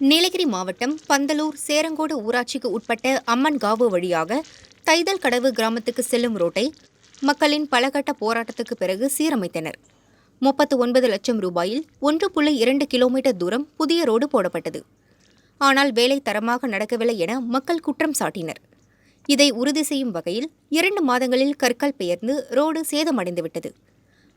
நீலகிரி மாவட்டம் பந்தலூர் சேரங்கோடு ஊராட்சிக்கு உட்பட்ட அம்மன்காவு வழியாக தைதல் கடவு கிராமத்துக்கு செல்லும் ரோட்டை மக்களின் பலகட்ட போராட்டத்துக்கு பிறகு சீரமைத்தனர். முப்பத்து ஒன்பது லட்சம் ரூபாயில் ஒன்று புள்ளி இரண்டு கிலோமீட்டர் தூரம் புதிய ரோடு போடப்பட்டது. ஆனால் வேலை தரமாக நடக்கவில்லை என மக்கள் குற்றம் சாட்டினர். இதை உறுதி செய்யும் வகையில் இரண்டு மாதங்களில் கற்கள் பெயர்ந்து ரோடு சேதமடைந்துவிட்டது.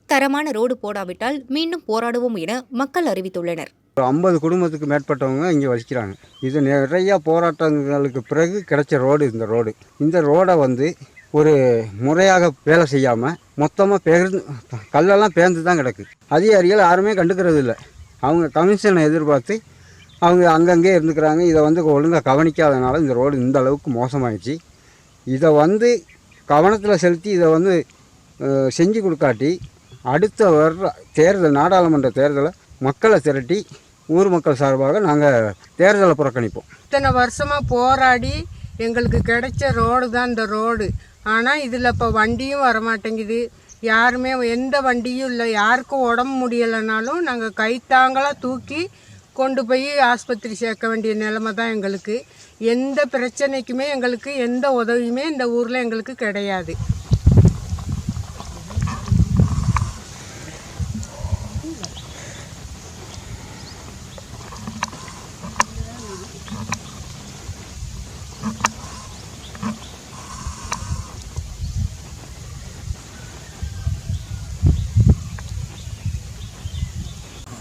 தரமான ரோடு போடாவிட்டால் மீண்டும் போராடுவோம் என மக்கள் அறிவித்துள்ளனர். ஒரு ஐம்பது குடும்பத்துக்கு மேற்பட்டவங்க இங்கே வசிக்கிறாங்க. இது நிறையா போராட்டங்களுக்கு பிறகு கிடைச்ச ரோடு இந்த ரோடு. இந்த ரோடை வந்து ஒரு முறையாக வேலை செய்யாமல் மொத்தமாக பேர்ந்து கல்லெல்லாம் பேர்ந்து தான் கிடக்கு. அதிகாரிகள் யாருமே கண்டுக்கிறது இல்லை. அவங்க கமிஷனை எதிர்பார்த்து அவங்க அங்கங்கே இருந்துக்கிறாங்க. இதை வந்து ஒழுங்காக கவனிக்காதனால இந்த ரோடு இந்த அளவுக்கு மோசமாயிடுச்சு. இதை வந்து கவனத்தில் செலுத்தி இதை வந்து செஞ்சு கொடுக்காட்டி அடுத்த வர்ற தேர்தல் நாடாளுமன்ற தேர்தலை மக்களை திரட்டி ஊர் மக்கள் சார்பாக நாங்கள் தேர்தலை புறக்கணிப்போம். இத்தனை வருஷமாக போராடி எங்களுக்கு கிடைச்ச ரோடு தான் இந்த ரோடு. ஆனால் இதில் இப்போ வண்டியும் வரமாட்டேங்குது. யாருமே எந்த வண்டியும் இல்லை. யாருக்கும் உடம்பு முடியலைனாலும் நாங்கள் கைத்தாங்களாக தூக்கி கொண்டு போய் ஆஸ்பத்திரி சேர்க்க வேண்டிய நிலைமை தான் எங்களுக்கு. எந்த பிரச்சனைக்குமே எங்களுக்கு எந்த உதவியுமே இந்த ஊரில் எங்களுக்கு கிடையாது.